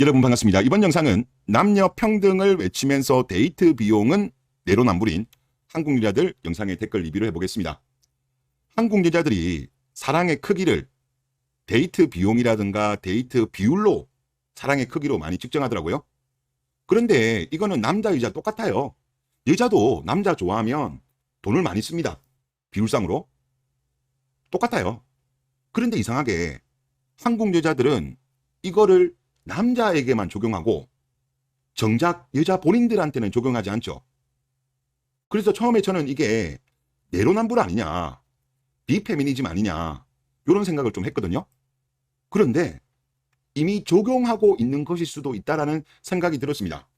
여러분 반갑습니다. 이번 영상은 남녀 평등을 외치면서 데이트 비용은 내로남불인 한국 여자들 영상의 댓글 리뷰를 해보겠습니다. 한국 여자들이 사랑의 크기를 데이트 비용이라든가 데이트 비율로 사랑의 크기로 많이 측정하더라고요. 그런데 이거는 남자 여자 똑같아요. 여자도 남자 좋아하면 돈을 많이 씁니다. 비율상으로. 똑같아요. 그런데 이상하게 한국 여자들은 이거를 남자에게만 적용하고 정작 여자 본인들한테는 적용하지 않죠. 그래서 처음에 저는 이게 내로남불 아니냐, 비페미니즘 아니냐 이런 생각을 좀 했거든요. 그런데 이미 적용하고 있는 것일 수도 있다라는 생각이 들었습니다.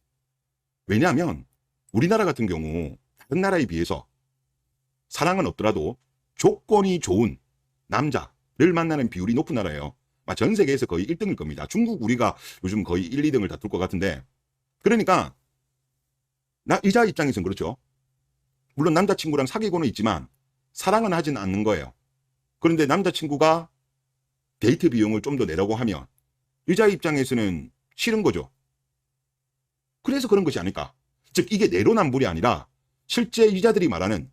왜냐하면 우리나라 같은 경우 다른 나라에 비해서 사랑은 없더라도 조건이 좋은 남자를 만나는 비율이 높은 나라예요. 아마 전 세계에서 거의 1등일 겁니다. 중국 우리가 요즘 거의 1, 2등을 다툴 것 같은데 그러니까 나 여자 입장에서는 그렇죠. 물론 남자친구랑 사귀고는 있지만 사랑은 하진 않는 거예요. 그런데 남자친구가 데이트 비용을 좀 더 내라고 하면 여자 입장에서는 싫은 거죠. 그래서 그런 것이 아닐까. 즉 이게 내로남불이 아니라 실제 여자들이 말하는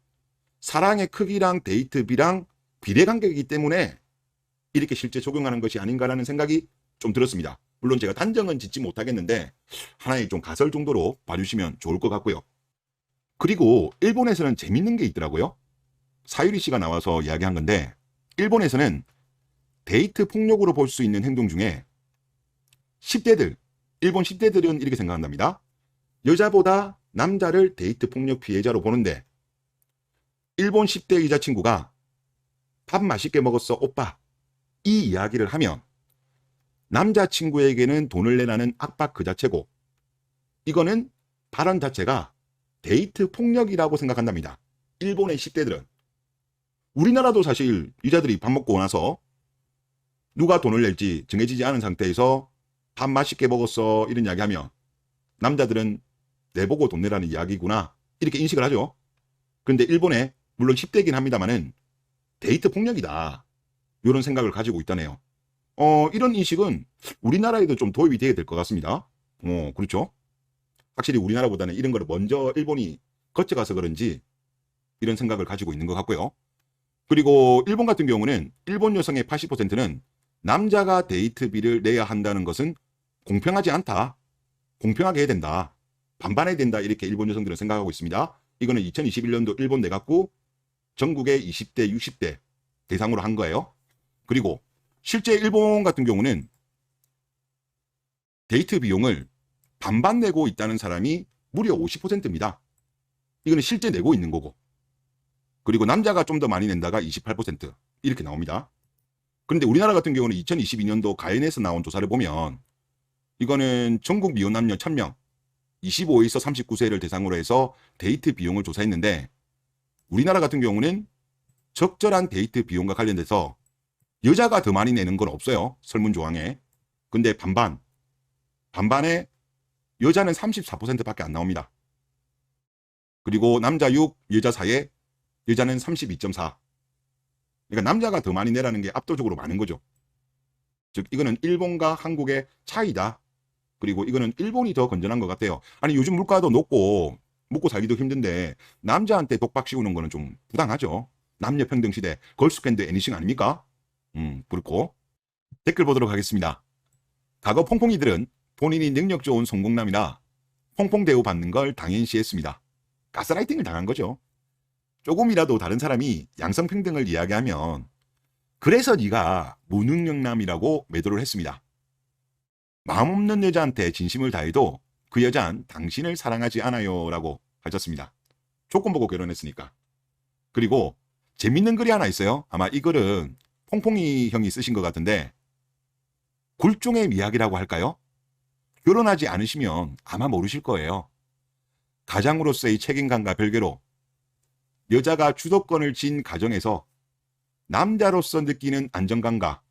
사랑의 크기랑 데이트비랑 비례관계이기 때문에 이렇게 실제 적용하는 것이 아닌가라는 생각이 좀 들었습니다. 물론 제가 단정은 짓지 못하겠는데 하나의 좀 가설 정도로 봐주시면 좋을 것 같고요. 그리고 일본에서는 재밌는 게 있더라고요. 사유리 씨가 나와서 이야기한 건데 일본에서는 데이트 폭력으로 볼 수 있는 행동 중에 10대들, 일본 10대들은 이렇게 생각한답니다. 여자보다 남자를 데이트 폭력 피해자로 보는데 일본 10대 여자친구가 밥 맛있게 먹었어 오빠 이 이야기를 하면 남자친구에게는 돈을 내라는 압박 그 자체고 이거는 발언 자체가 데이트 폭력이라고 생각한답니다. 일본의 10대들은 우리나라도 사실 여자들이 밥 먹고 나서 누가 돈을 낼지 정해지지 않은 상태에서 밥 맛있게 먹었어 이런 이야기하면 남자들은 내보고 돈 내라는 이야기구나 이렇게 인식을 하죠. 그런데 일본에 물론 10대긴 합니다만은 데이트 폭력이다. 이런 생각을 가지고 있다네요. 어, 이런 인식은 우리나라에도 좀 도입이 돼야 될 것 같습니다. 어, 그렇죠. 확실히 우리나라보다는 이런 거를 먼저 일본이 거쳐가서 그런지 이런 생각을 가지고 있는 것 같고요. 그리고 일본 같은 경우는 일본 여성의 80%는 남자가 데이트비를 내야 한다는 것은 공평하지 않다. 공평하게 해야 된다. 반반해야 된다. 이렇게 일본 여성들은 생각하고 있습니다. 이거는 2021년도 일본 내각부 전국의 20대, 60대 대상으로 한 거예요. 그리고 실제 일본 같은 경우는 데이트 비용을 반반 내고 있다는 사람이 무려 50%입니다. 이거는 실제 내고 있는 거고. 그리고 남자가 좀 더 많이 낸다가 28% 이렇게 나옵니다. 그런데 우리나라 같은 경우는 2022년도 가인에서 나온 조사를 보면 이거는 전국 미혼 남녀 1000명 25에서 39세를 대상으로 해서 데이트 비용을 조사했는데 우리나라 같은 경우는 적절한 데이트 비용과 관련돼서 여자가 더 많이 내는 건 없어요. 설문 조항에. 근데 반반. 반반에 여자는 34%밖에 안 나옵니다. 그리고 남자 6, 여자 4에 여자는 32.4. 그러니까 남자가 더 많이 내라는 게 압도적으로 많은 거죠. 즉 이거는 일본과 한국의 차이다. 그리고 이거는 일본이 더 건전한 것 같아요. 아니 요즘 물가도 높고 먹고 살기도 힘든데 남자한테 독박 씌우는 거는 좀 부당하죠. 남녀 평등 시대 걸스캔드 애니싱 아닙니까? 음 그렇고 댓글 보도록 하겠습니다. 과거 퐁퐁이들은 본인이 능력 좋은 성공남이라 퐁퐁 대우 받는 걸 당연시했습니다. 가스라이팅을 당한 거죠. 조금이라도 다른 사람이 양성평등을 이야기하면 그래서 네가 무능력남이라고 매도를 했습니다. 마음 없는 여자한테 진심을 다해도 그 여자는 당신을 사랑하지 않아요 라고 하셨습니다. 조건 보고 결혼했으니까. 그리고 재밌는 글이 하나 있어요. 아마 이 글은 퐁퐁이 형이 쓰신 것 같은데 굴종의 이야기라고 할까요? 결혼하지 않으시면 아마 모르실 거예요. 가장으로서의 책임감과 별개로 여자가 주도권을 쥔 가정에서 남자로서 느끼는 안정감과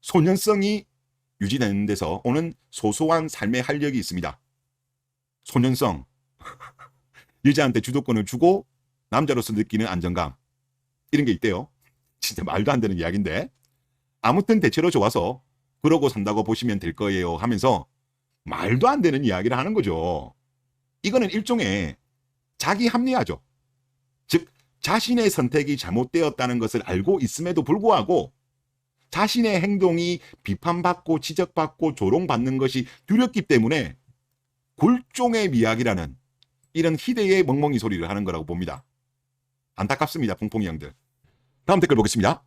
소년성이 유지되는 데서 오는 소소한 삶의 활력이 있습니다. 소년성. 여자한테 주도권을 주고 남자로서 느끼는 안정감. 이런 게 있대요. 진짜 말도 안 되는 이야기인데. 아무튼 대체로 좋아서 그러고 산다고 보시면 될 거예요 하면서 말도 안 되는 이야기를 하는 거죠. 이거는 일종의 자기 합리화죠. 즉, 자신의 선택이 잘못되었다는 것을 알고 있음에도 불구하고 자신의 행동이 비판받고 지적받고 조롱받는 것이 두렵기 때문에 굴종의 미학이라는 이런 희대의 멍멍이 소리를 하는 거라고 봅니다. 안타깝습니다, 퐁퐁이 형들. 다음 댓글 보겠습니다.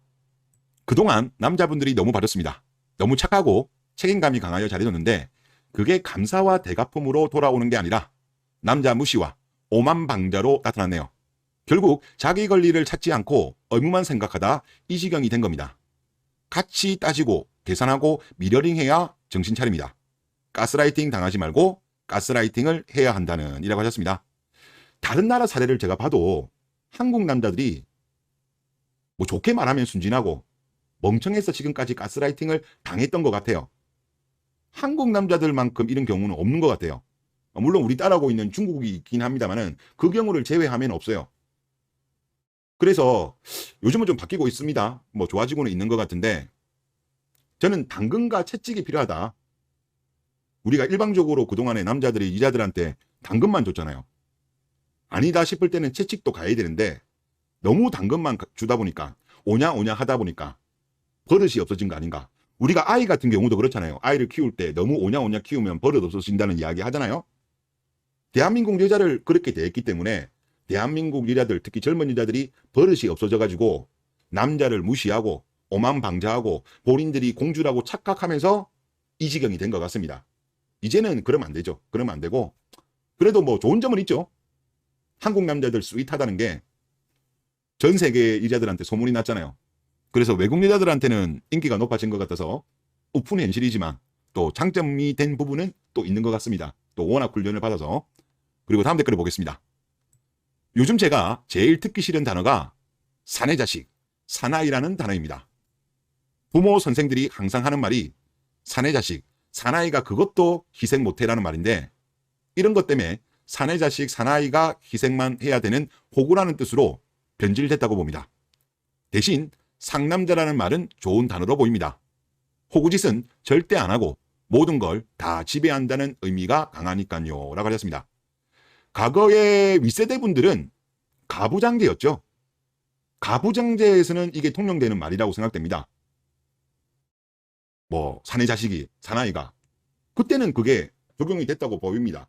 그동안 남자분들이 너무 바졌습니다. 너무 착하고 책임감이 강하여 잘해줬는데 그게 감사와 대가품으로 돌아오는 게 아니라 남자 무시와 오만방자로 나타났네요. 결국 자기 권리를 찾지 않고 의무만 생각하다 이 지경이 된 겁니다. 같이 따지고 계산하고 미러링해야 정신 차립니다. 가스라이팅 당하지 말고 가스라이팅을 해야 한다는 이라고 하셨습니다. 다른 나라 사례를 제가 봐도 한국 남자들이 뭐 좋게 말하면 순진하고 멍청해서 지금까지 가스라이팅을 당했던 것 같아요. 한국 남자들만큼 이런 경우는 없는 것 같아요. 물론 우리 따라오고 있는 중국이 있긴 합니다만은 그 경우를 제외하면 없어요. 그래서 요즘은 좀 바뀌고 있습니다. 뭐 좋아지고는 있는 것 같은데 저는 당근과 채찍이 필요하다. 우리가 일방적으로 그동안에 남자들이 여자들한테 당근만 줬잖아요. 아니다 싶을 때는 채찍도 가야 되는데 너무 당근만 주다 보니까 오냐 오냐 하다 보니까 버릇이 없어진 거 아닌가. 우리가 아이 같은 경우도 그렇잖아요. 아이를 키울 때 너무 오냐 오냐 키우면 버릇 없어진다는 이야기 하잖아요. 대한민국 여자를 그렇게 대했기 때문에 대한민국 여자들 특히 젊은 여자들이 버릇이 없어져 가지고 남자를 무시하고 오만방자하고 본인들이 공주라고 착각하면서 이 지경이 된 것 같습니다. 이제는 그러면 안 되죠. 그러면 안 되고 그래도 뭐 좋은 점은 있죠. 한국 남자들 스윗하다는 게 전 세계 여자들한테 소문이 났잖아요. 그래서 외국 여자들한테는 인기가 높아진 것 같아서 오픈 현실이지만 또 장점이 된 부분은 또 있는 것 같습니다. 또 워낙 훈련을 받아서 그리고 다음 댓글을 보겠습니다. 요즘 제가 제일 듣기 싫은 단어가 사내 자식, 사나이라는 단어입니다. 부모 선생들이 항상 하는 말이 사내 자식, 사나이가 그것도 희생 못해라는 말인데 이런 것 때문에 사내 자식, 사나이가 희생만 해야 되는 호구라는 뜻으로 변질됐다고 봅니다. 대신 상남자라는 말은 좋은 단어로 보입니다. 호구짓은 절대 안 하고 모든 걸 다 지배한다는 의미가 강하니까요. 라고 하셨습니다. 과거의 윗세대 분들은 가부장제였죠. 가부장제에서는 이게 통용되는 말이라고 생각됩니다. 뭐 사내 자식이 사나이가 그때는 그게 적용이 됐다고 보입니다.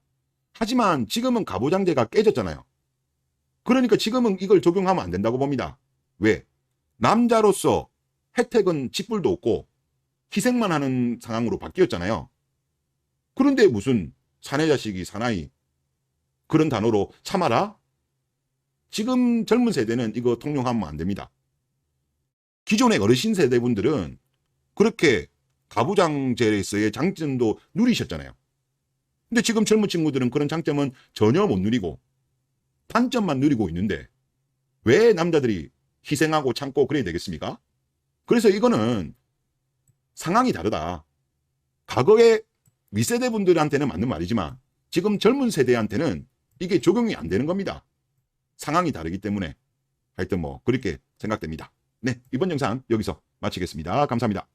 하지만 지금은 가부장제가 깨졌잖아요. 그러니까 지금은 이걸 적용하면 안 된다고 봅니다. 왜? 남자로서 혜택은 직불도 없고 희생만 하는 상황으로 바뀌었잖아요. 그런데 무슨 사내 자식이 사나이 그런 단어로 참아라? 지금 젊은 세대는 이거 통용하면 안 됩니다. 기존의 어르신 세대분들은 그렇게 가부장제에서의 장점도 누리셨잖아요. 근데 지금 젊은 친구들은 그런 장점은 전혀 못 누리고 단점만 누리고 있는데 왜 남자들이 희생하고 참고 그래야 되겠습니까? 그래서 이거는 상황이 다르다. 과거의 윗세대 분들한테는 맞는 말이지만 지금 젊은 세대한테는 이게 적용이 안 되는 겁니다. 상황이 다르기 때문에 하여튼 뭐 그렇게 생각됩니다. 네, 이번 영상 여기서 마치겠습니다. 감사합니다.